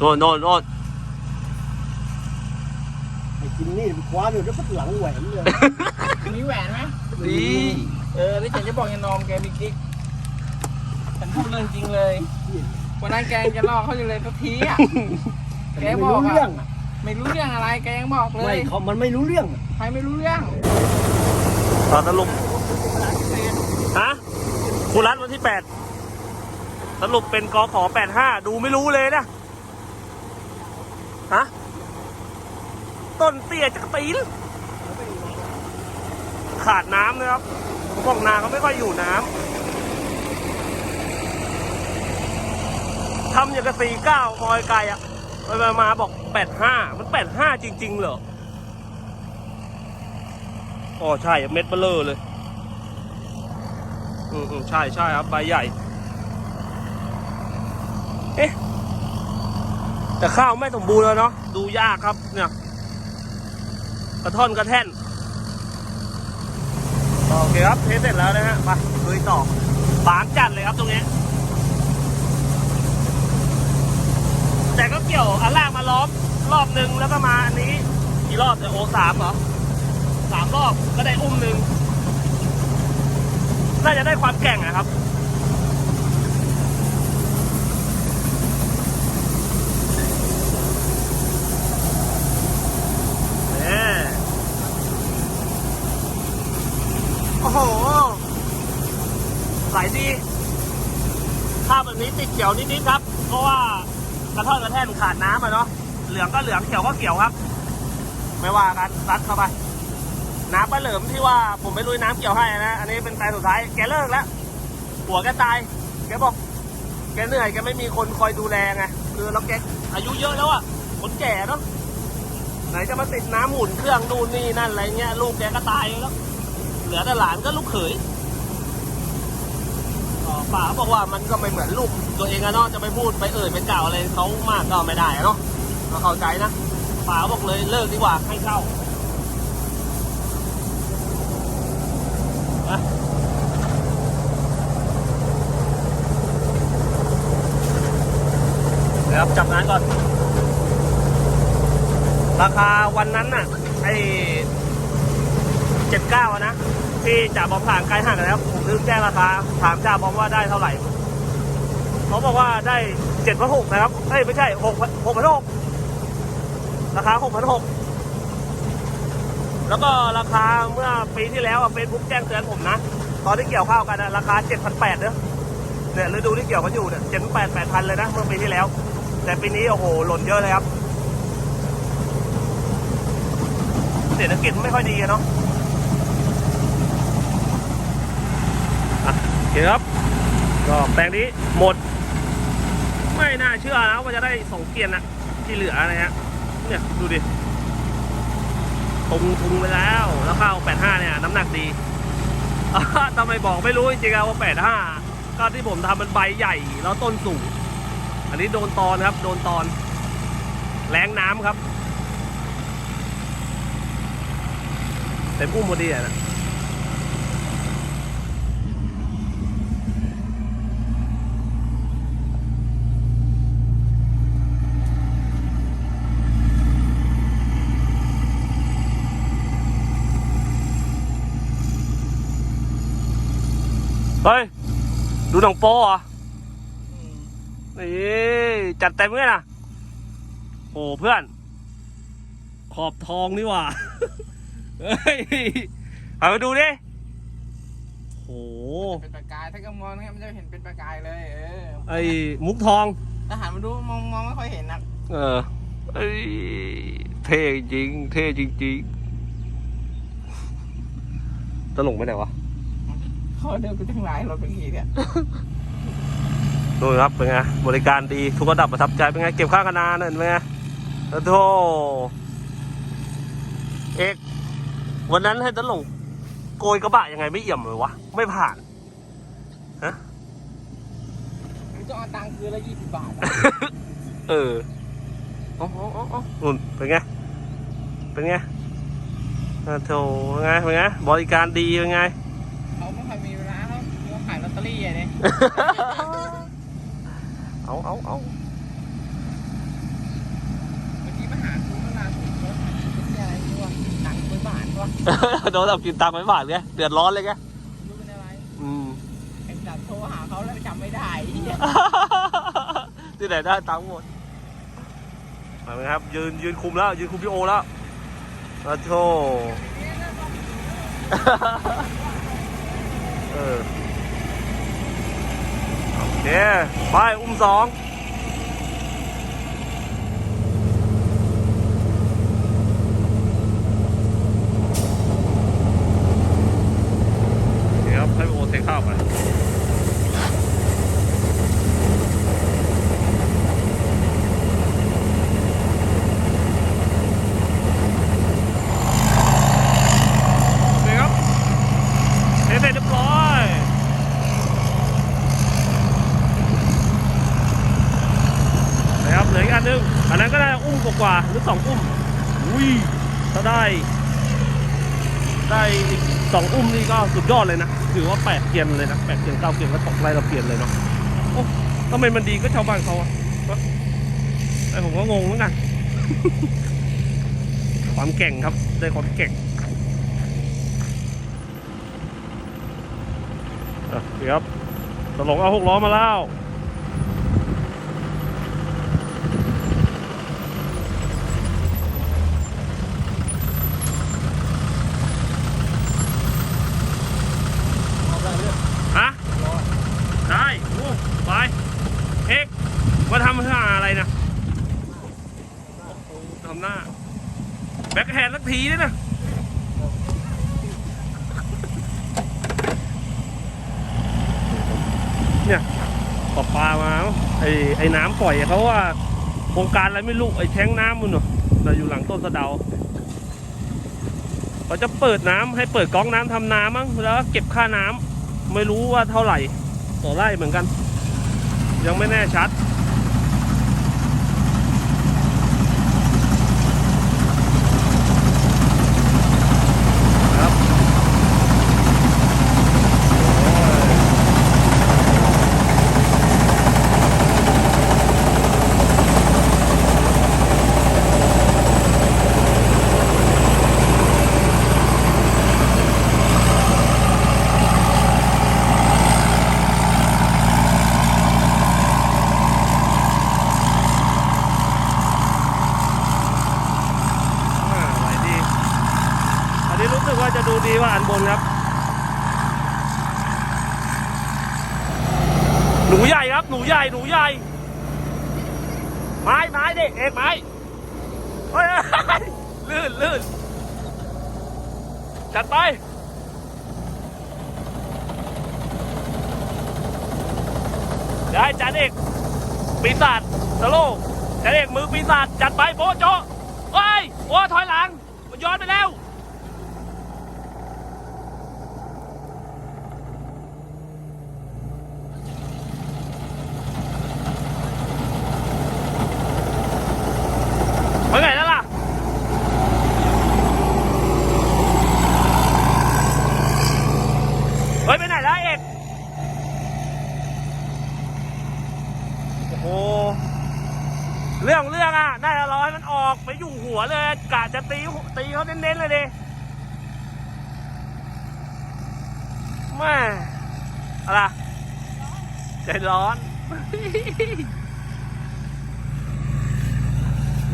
โน่นโน่นโน่นไอ้กินนี่ไปคว้าเลยแล้วพัดหลังแหวนเลยมีแหวนไหมดีเออแล้วฉันจะบอกยายนอมแกมีกิ๊กฉันพูดเรื่องจริงเลยวันนั้นแกยังจะลอกเขาอยู่เลยสักทีอะแกไม่บอกรู้อะเรื่องไม่รู้เรื่องอะไรแกยังบอกเลไม่ยเขามันไม่รู้เรื่องใครไม่รู้เรื่องต่อสรุปฮะครูรัฐวันที่แปดสรุปเป็นกขอแปดห้าดูไม่รู้เลยนะ ฮะ ต้นเตี้ยจักตีน ขาดน้ำนะครับพวกนาเขาไม่ค่อยอยู่น้ำทำอย่างกับสี่เก้ามอยไกลอะไปมามาบอกแปดห้ามันแปดห้าจริง ๆ เหรออ๋อใช่เม็ดเบลอเลย อือืมใช่ใช่ครับ ใบใหญ่ เอ๊ะ แต่ข้าวไม่สมบูรณ์แล้วเนาะดูยากครับเนี่ยกระท่อนกระแท่นโอเคครับเทสเสร็จแล้วนะฮะไปลุยต่อบางจัดเลยครับตรงนี้ แต่ก็เกี่ยวอันแรกมาล้อมรอบหนึ่งแล้วก็มาอันนี้กี่รอบเนี่โอสามเหรอสามรอบก็ได้อุ้มหนึ่งน่าจะได้ความแก่งอะครับ นี่โอ้โหไหลดีข้าวแบบนี้ติดเขี ยวนิดๆครับ เพราะว่ากระท่อนกระแท่นขาดน้ำอะเนาะ เหลืองก็เหลืองเขียวก็เขียวครับ ไม่ว่ากันซัดเข้าไป น้ำปลาเหลิมที่ว่าผมไม่รู้น้ำเกี่ยวให้นะ อันนี้เป็นแฟนสุดท้าย แกเลิกแล้ว หัวแกตาย แกบอก แกเหนื่อย แกไม่มีคนคอยดูแลไง คือแล้วแกอายุเยอะแล้วอะคนแก่เนาะ ไหนจะมาติดน้ำหมุนเครื่องนู่นนี่นั่นอะไรเงี้ย ลูกแกก็ตายแล้ว เหลือแต่หลานก็ลูกเขย ป๋าบอกว่ามันก็ไม่เหมือนลูกตัวเองอะเนาะจะไปพูดไปเอ่ยไปกล่าวอะไรเขามากก็ไม่ได้อะเนาะเราเข้าใจนะป๋าบอกเลยเลิกดีกว่าให้เข้าเดี๋ยวครับจับงานก่อน ราคาวันนั้นน่ะไอ้เจ็ดเก้านะ ที่จ่าบอมผ่านไกลห่างกันแล้วผมลืมแจ้งราคาถามจ่าบอมว่าได้เท่าไหร่เขาบอกว่าได้เจ็ดพันหกนะครับเอ้ยไม่ใช่หกหกพันหกราคาหกพันหกแล้วก็ราคาเมื่อปีที่แล้วเฟซบุ๊กแจ้งเตือนผมนะ ตอนที่เกี่ยวข้าวกันนะราคาเจ็ดพันแปดเนอะเนี่ยฤดูที่เกี่ยวกันอยู่เนี่ยเจ็ดแปดแปดพันเลยนะเมื่อปีที่แล้ว แต่ปีนี้โอ้โหหล่นเยอะเลยครับเศรษฐกิจไม่ค่อยดีเนาะอะโอเคครับ ก็แปลงนี้หมด ไม่น่าเชื่อนะว่าจะได้สองเกียนนะที่เหลือนะฮะเนี่ยดูดิทุงทุงไปแล้ว แล้วข้าวแปดห้าเนี่ย น้ำหนักดีอะทำไมบอกไม่รู้จริงๆว่าแปดห้าก็ที่ผมทำมันใบใหญ่แล้วต้นสูง อันนี้โดนตอนครับ โดนตอน แรงน้ำครับ เต็มอุ้มพอดีอะนะ เฮ้ย ดูหนังโป๊เหรอนี่จัดเต็มเลยนะโอ้เพื่อน ขอบทองนี่หว่าเฮ้ยเอาไปดูดิโอ้เป็นประกาย ถ้าก็มองเนี่ยมันจะเห็นเป็นประกายเลยเออไอ้มุกทองถ้าหันมาดูมองมองไม่ค่อยเห็นนะเออเอ้ยเท่จริง เท่จริงๆตลกไปไหนวะ เขาเดินไปทั้งหลายรถเป็นทีเนี่ยดูครับเป็นไงบริการดีทุกระดับประทับใจเป็นไงเก็บค่าคะนานั่นเป็นไงโอ้โธ่เอกวันนั้นให้ตลกโกยกระบะยังไงไม่เอี่ยมเลยวะไม่ผ่านมันต้องเอาตังค์คืนละยี่สิบบาทอะเอออ๋ออ๋ออ๋ออ๋อนู่นเป็นไง เป็นไงโอ้โธ่เป็นไง เป็นไง บริการดีเป็นไง เอาเอาเอาเมื่อกี้มาหาคุณมาลาถูกรถไม่ใช่อไรด้วยตังค์ไปาทวะโดนจับกินตังค์ไม่บาทไงเดือดร้อนเลยแกรู้เป็นอะไรอืมไอ้จับโทรหาเขาแล้วจำไม่ได้ที่ไหนได้ตังค์หมดเอาละครับยืนยืนคุมแล้ว ยืนคุมพี่โอแล้วอ้โธ่เออ เด้อบายอุ้มสองเดี๋ยวให้พี่โอเทข้าวไป โอเคครับเทเสร็จเรียบร้อยนะครับเหลืออีกอันหนึง อันนั้นก็ได้อุ้ม กว่าหรือสองอุ้มอุ้ยถ้าได้ ได้อีกสองอุ้มนี่ก็สุดยอดเลยนะถือว่าแปดเกียนเลยนะแปดเกียนเก้าเกียนก็ตกไล่ละเกียนเลยเนาะโอ้ทำไมมันดีก็ชาวบ้านเขาอะไอผมก็งงเหมือนกันความเก่งครับได้ความเก่งอะเดี๋ยวครับตลงเอาหกล้อมาแล้ว ฮะ ได้โอ้ไปเอกมาทำเพื่ออะไรนะทำหน้า แบ็คแฮนด์สักทีด้วยนะเนี่ยปลาปลามาไอ้ไอ้น้ำปล่อยเขาว่าโครงการอะไรไม่รู้ไอ้แท้งน้ำมันเนาะเราอยู่หลังต้นสะเดาเขาจะเปิดน้ำให้เปิดก๊อกน้ำทำน้ำมั้งแล้วก็เก็บค่าน้ำไม่รู้ว่าเท่าไหร่ต่อไร่เหมือนกัน ยังไม่แน่ชัด ครับโอ้ย อ่าไหวดี อันนี้รู้ สึกว่าจะดูดีกว่าอันบนครับ หนูใหญ่ครับ หนูใหญ่ หนูใหญ่ ไม้ไม้เด็กเอกไม้เฮ้ยลื่นลื่นจัดไปเดี๋ยวให้จานเอกปีศาจสโลจานเอกมือปีศาจจัดไปโบะโจะเฮ้ยโอ้ถอยหลัง มันย้อนไปแล้ว ไปไหนแล้วล่ะ เฮ้ย ไปไหนแล้วเอก โอ้โห เรื่องอะได้ละร้อยมันออกไปอยู่หัวเลยกะจะตีตีเขาเน้นๆเลยดิแม่อะไรใจร้อน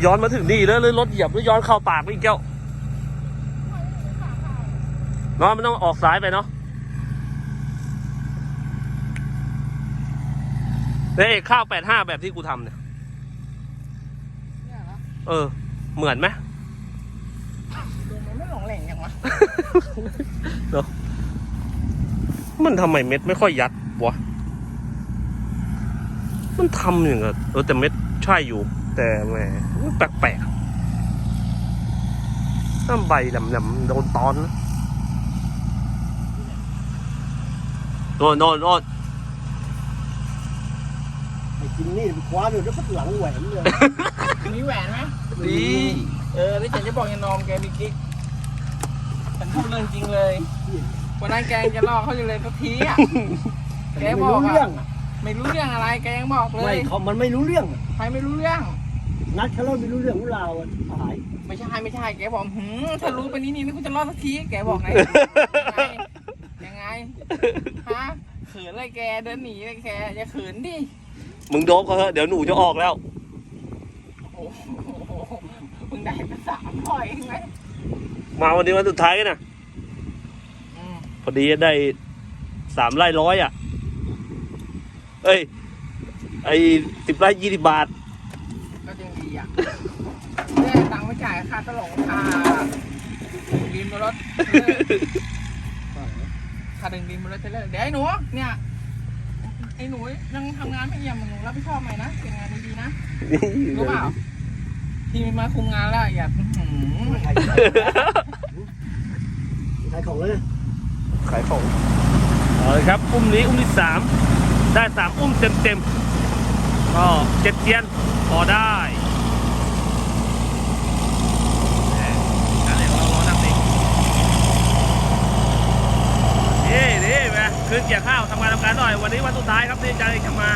ย้อนมาถึงนี่แล้วเลยรถเหยียบแล้วย้อนเข้าปากไปอีกแก้วเนาะมันต้องออกซ้ายไปเนาะเฮ้ยข้าวแปดห้าแบบที่กูทำเนี่ย เนี่ยเหรอเออ เหมือนไหมดูมันไม่หลงแหล่งยังวะเนอะมันทำไมเม็ดไม่ค่อยยัดวะ มันทำอย่างเงี้ยเออแต่เม็ดใช่อยู่ แต่แหมแปลกๆน้ำใบแหลมๆโดนตอนนะโน่นโน่นโน่นไอ้กินนี่ไปคว้าเลยแล้วพัดหลังแหวนเลย มีแหวนไหมดีเออแล้วฉันจะบอกยานอมแกมีกิ๊กฉันพูดเรื่องจริงเลยวันนั้นแกยังจะลอกเขาอยู่เลยสักทีอะแกไม่บอกรู้เรื่องอะไม่รู้เรื่องอะไรแกยังบอกเลไม่ยเขามันไม่รู้เรื่องอะใครไม่รู้เรื่อง นัดเขาเล่าไม่รู้เรื่องรู้ราวอะหายไม่ใช่ไม่ใช่แกบอกหืมถ้ารู้ไปนี้นี่กูจะรอดสักทีแกบอกไงยังไงยังไงฮะเขินเลยแกเดินหนีเลยแกอย่าเขินดิมึงโดบเขาเถอะเดี๋ยวหนูจะออกแล้ว โอ้โหมึงได้ไปสามร้อยเองไหมมาวันนี้วันสุดท้ายกันนะอืมพอดีได้สามไร่ร้อยอะ เอ้ย ไอ้สิบไร่ยี่สิบบาท ก็ยังดีอะได้ตังค์ไม่จ่ายค่าตลกค่าดินบนรถค่าดึงดินบนรถเทเลอร์เดี๋ยวไอ้หนูเนี่ย ไอ้หนูยังทำงานไม่เอี่ยมหนูรับผิดชอบไหมนะเป็นงานดีๆนะรู้เปล่าที่มาคุมงานแล้วอย่าอื้อหือขายขายของเลย ขายของเอาเลยครับ อุ้มนี้ อุ้มที่สามได้สามอุ้มเต็มเต็มๆก็เจ็ดเทียนพอได้แหม่การเล่นของเราร้อนนักดินี่นี่แม่ คืนเกี่ยวข้าวทำงานทำการหน่อย วันนี้วันสุดท้ายครับที่จะจะมา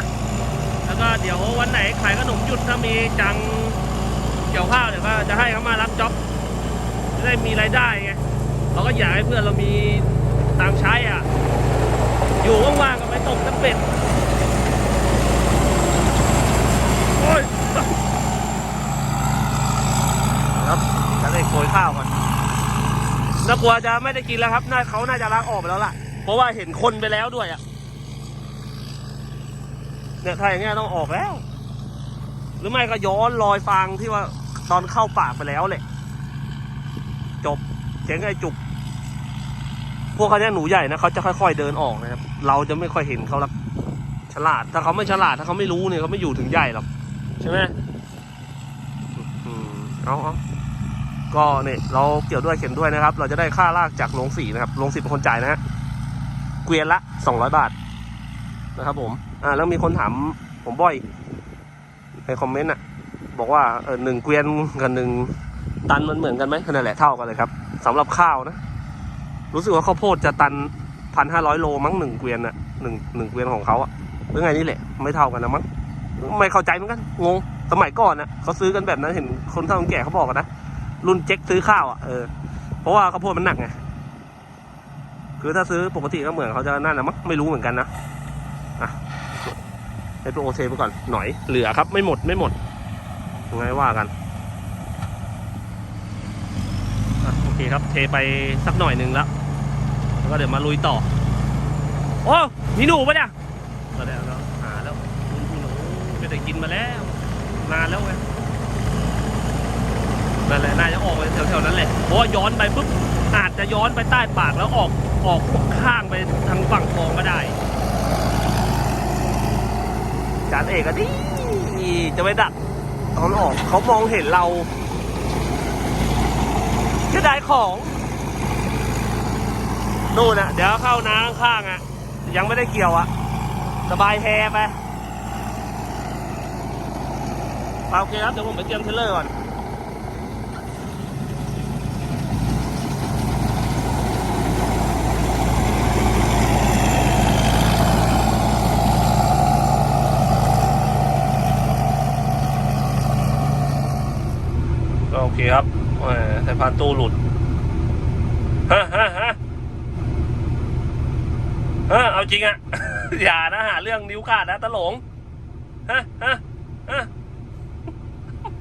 แล้วก็เดี๋ยววันไหนขายขนมหยุดถ้ามีจังเกี่ยวข้าวเดี๋ยวก็จะให้เขามารับจ็อบจะได้มีรายได้ไงเราก็อยากให้เพื่อนเรามีตังใช้อะ อยู่ว่างๆก็ไปตกน้ำเป็ดโอ้ยครับจะได้โกยข้าวก่อนน่ากลัวจะไม่ได้กินแล้วครับน่าเขาน่าจะล้างออกไปแล้วล่ะ ราะว่าเห็นคนไปแล้วด้วยอะเนี่ยถ้าอย่างเงี้ยต้องออกแล้ว หรือไม่ก็ย้อนรอยฟางที่ว่าตอนเข้าปากไปแล้วแหละจบเจ๋งไอ้จุก พวกเขาเนี่ยหนูใหญ่นะเขาจะค่อย ๆเดินออกนะครับ เราจะไม่ค่อยเห็นเขาหรอกฉลาด ถ้าเขาไม่ฉลาดถ้าเขาไม่รู้เนี่ยเขาไม่อยู่ถึงใหญ่หรอกใช่ไหมอืมเอาเอาก็เนี่ยเราเกี่ยวด้วยเข็นด้วยนะครับ เราจะได้ค่าลากจากโรงสีนะครับโรงสีเป็นคนจ่ายนะฮะ กวียนละสองร้อยบาทนะครับผม อ่า แล้วมีคนถามผมบ่อย ในคอมเมนต์อะ บอกว่าเออหนึ่งเกวียนกับหนึ่งตันมันเหมือนกันไหมนั่นแหละเท่ากันเลยครับสำหรับข้าวนะ รู้สึกว่าข้าวโพดจะตันพันห้าร้อยโลมั้งหนึ่งเกวียนอะหนึ่งหนึ่งเกวียนของเขาอะหรือไงนี่แหละ ไม่เท่ากันนะมั้งไม่เข้าใจเหมือนกันงงสมัยก่อนนะเขาซื้อกันแบบนั้นเห็นคนเฒ่าคนแก่เขาบอกกันนะรุ่นเจ๊กซื้อข้าวอะเออเพราะว่าข้าวโพดมันหนักไง คือถ้าซื้อปกติก็เหมือนเขาจะนั่นนะมั้งไม่รู้เหมือนกันนะอะให้โปรโอเทไปก่อนหน่อยเหลือครับไม่หมดไม่หมดยังไงว่ากันอะโอเคครับเทไปสักหน่อยหนึ่งแล้วแล้วก็เดี๋ยวมาลุยต่อโอ้มีหนูปะเนี่ยก็ได้แล้วหาแล้วมีหนูไม่ได้กินมาแล้วนานแล้วไงนั่นแหละน่าจะออกไปแถวๆนั้นแหละเพราะว่าย้อนไปปุ๊บอาจจะย้อนไปใต้ปากแล้วออก ออกข้างไปทางฝั่งคลองก็ได้จานเอกก็ดีจะไปดักตอนออกเขามองเห็นเราเสียดายของนู่นน่ะเดี๋ยวเข้าน้ำข้างอะยังไม่ได้เกี่ยวอะสบายแฮไปโอเคครับเดี๋ยวผมไปเตรียมเทเลอร์ก่อน เคครับสายพานตู้หลุดฮะฮะฮะฮะเอาจริงอะอย่านะหาเรื่องนิ้วขาดนะตะหลงฮะฮะฮะ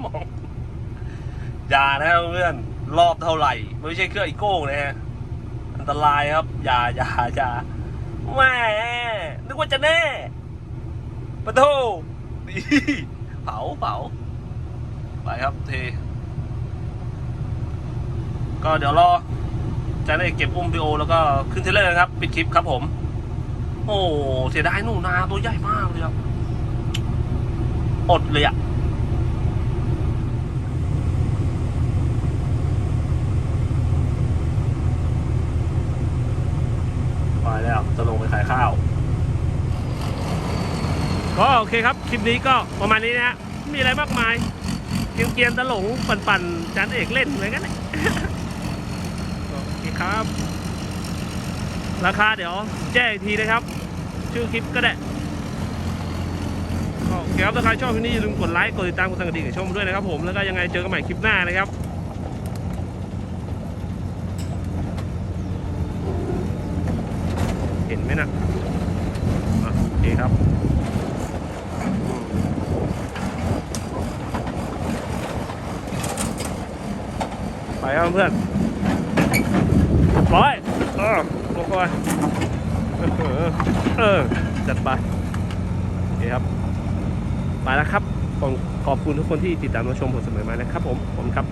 มองอย่านะเพื่อนรอบเท่าไหร่ไม่ใช่เครื่องอีโก้นะฮะอันตรายครับ อย่าอย่าอย่าแม่นึกว่าจะแน่ปะโทนี่เผาเผาไปครับเท ก็เดี๋ยวรอจะได้เก็บอุ้มพีโอ แล้วก็ขึ้นเทเลอร์นะครับปิดคลิปครับผม โอ้เสียดายหนูนาตัวใหญ่มากเลยครับอดเลยอะไปแล้วจะลงไปขายข้าว ก็โอเคครับ คลิปนี้ก็ประมาณนี้นะฮะมีอะไรมากมาย เกรียนตะหลง ปั่นๆจานเอกเล่นเหมือนกันแหละโอเครับ ราคาเดี๋ยวแจ้งอีกทีนะครับ ชื่อคลิปก็ได้โอเคครับถ้าใครชอบคลิปนี้อย่าลืมกดไลค์กดติดตามกดสั่นกระดิ่งชมด้วยนะครับผมแล้วก็ยังไงเจอกันใหม่คลิปหน้านะครับเห็นไหมนะอะโอเคครับไปครับเพื่อน ร้อยเออลงไปเออเออ จัดไปโอเคครับ ไปแล้วครับขอบขอบคุณทุกคนที่ติดตามรับชมผมเสมอมานะครับผม ผมครับ